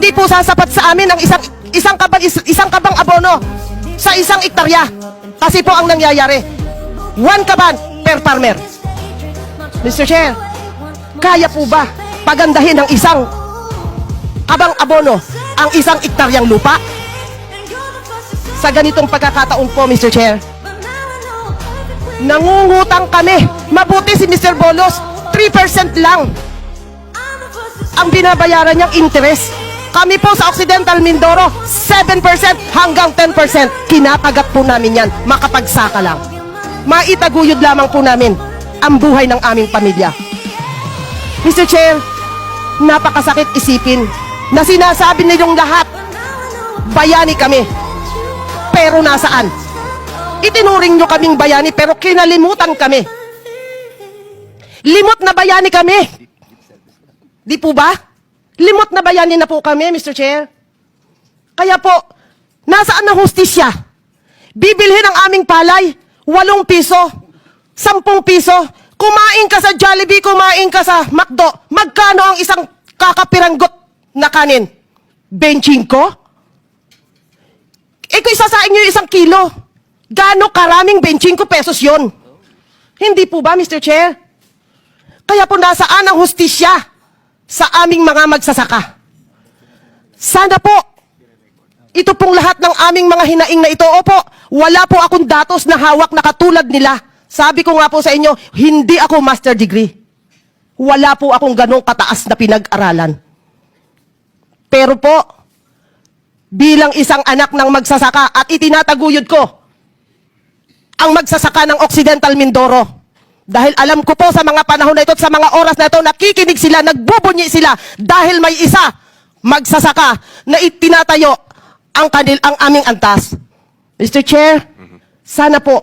Hindi po sasapat sa amin ang isang isang kabang is- isang kabang abono sa isang ektarya. Kasi po ang nangyayari, one kaban per farmer. Mr. Chair, kaya po ba pagandahin ng isang kabang abono ang isang ektaryang lupa? Sa ganitong pagkakataon po, Mr. Chair, nangungutang kami. Mabuti si Mr. Bolos, 3% lang ang binabayaran niyang interest. Kami po sa Occidental Mindoro, 7% hanggang 10%. Kinakagat po namin yan, makapagsaka lang. Maitaguyod lamang po namin ang buhay ng aming pamilya. Mr. Chair, napakasakit isipin na sinasabi ninyong lahat, bayani kami. Pero nasaan? Itinuring nyo kaming bayani pero kinalimutan kami. Limot na bayani kami. Di po ba? Limot na bayani na po kami, Mr. Chair. Kaya po, nasaan ang hustisya? Bibilhin ang aming palay, walong piso, sampung piso. Kumain ka sa Jollibee, kumain ka sa McDo. Magkano ang isang kakapiranggot na kanin? Benching ko? Eh kung isasain nyo isang kilo, gaano karaming benching ko pesos yon? Hindi po ba, Mr. Chair? Kaya po nasaan ang hustisya sa aming mga magsasaka? Sana po, ito pong lahat ng aming mga hinaing na ito, opo, wala po akong datos na hawak na katulad nila. Sabi ko nga po sa inyo, hindi ako master degree. Wala po akong ganong kataas na pinag-aralan. Pero po, bilang isang anak ng magsasaka at itinataguyod ko ang magsasaka ng Occidental Mindoro. Dahil alam ko po sa mga panahon na ito at sa mga oras na ito, nakikinig sila, nagbubunyi sila dahil may isa magsasaka na itinatayo ang kanil ang aming antas. Mr. Chair, sana po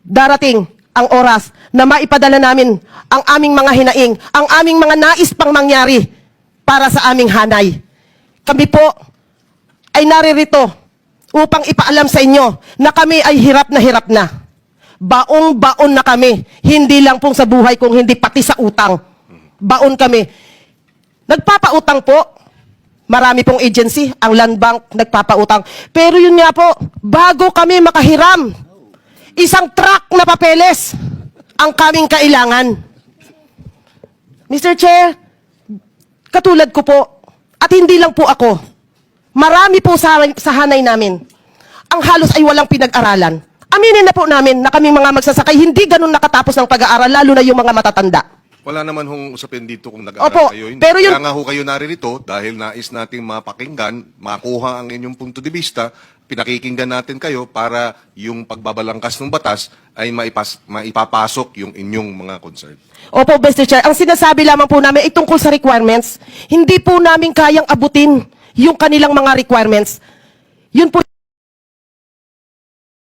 darating ang oras na maipadala namin ang aming mga hinaing, ang aming mga nais pang mangyari para sa aming hanay. Kami po ay naririto upang ipaalam sa inyo na kami ay hirap na hirap na. Baong-baon na kami. Hindi lang pong sa buhay, kung hindi pati sa utang. Baon kami. Nagpapautang po. Marami pong agency, ang Land Bank nagpapautang. Pero yun nga po, bago kami makahiram, isang truck na papeles ang kaming kailangan. Mr. Chair, katulad ko po, at hindi lang po ako, marami po sa, sa hanay namin, ang halos ay walang pinag-aralan. Aminin na po namin na kaming mga magsasakay, hindi ganun nakatapos ng pag-aaral, lalo na yung mga matatanda. Wala naman hong usapin dito kung nag-aaral Opo, kayo. Hindi. pero yun- Kaya nga ho kayo naririto dahil nais nating mapakinggan, makuha ang inyong punto de vista, pinakikinggan natin kayo para yung pagbabalangkas ng batas ay maipas, maipapasok yung inyong mga concern. Opo, Mr. Chair, ang sinasabi lamang po namin ay tungkol sa requirements. Hindi po namin kayang abutin yung kanilang mga requirements. Yun po